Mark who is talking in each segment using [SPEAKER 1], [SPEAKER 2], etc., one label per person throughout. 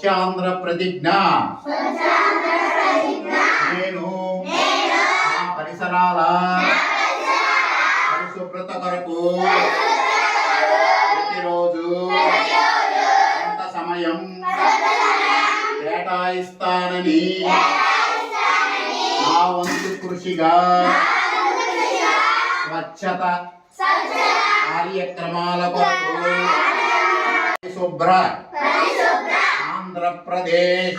[SPEAKER 1] స్వచ్ఛాంధ్ర ప్రతిజ్ఞ నేను పరిసరాల పరిశుభ్రత కొరకు ప్రతిరోజు కొంత సమయం కేటాయిస్తానని నా వంతు కృషిగా స్వచ్ఛత కార్యక్రమాల కొరకు శుభ్ర ఆంధ్రప్రదేశ్.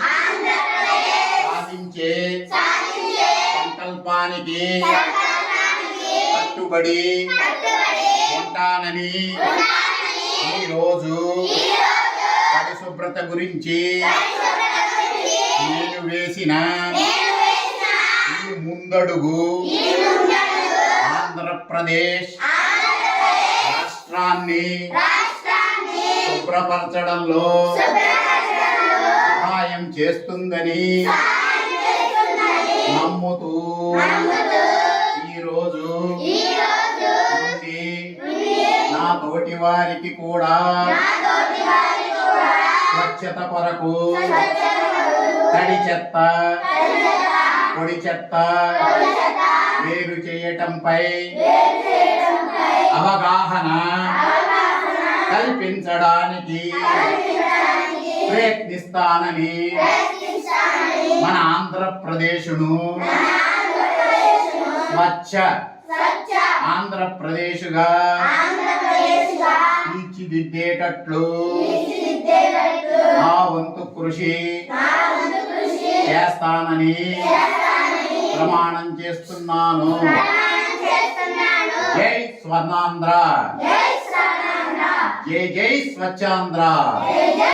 [SPEAKER 1] సాధించే సంకల్పానికి కట్టుబడి ఉంటానని ఈరోజు పరిశుభ్రత గురించి నేను వేసిన ఈ ముందడుగు ఆంధ్రప్రదేశ్ రాష్ట్రాన్ని శుభ్రపరచడంలో చేస్తుందని నమ్ముతూ ఈరోజు నా తోటి వారికి కూడా స్వచ్ఛత కొరకు తడి చెత్త పొడి చెత్త వేరు చేయటంపై అవగాహన కల్పించడానికి ప్రయత్నిస్తానని మన ఆంధ్రప్రదేశ్ను. స్వచ్ఛ. ఆంధ్రప్రదేశ్గా. తీర్చిదిద్దేటట్లు. నా వంతు కృషి. చేస్తానని. ప్రమాణం చేస్తున్నాను. జై స్వర్ణాంధ్ర. జై జై స్వచ్ఛాంధ్ర.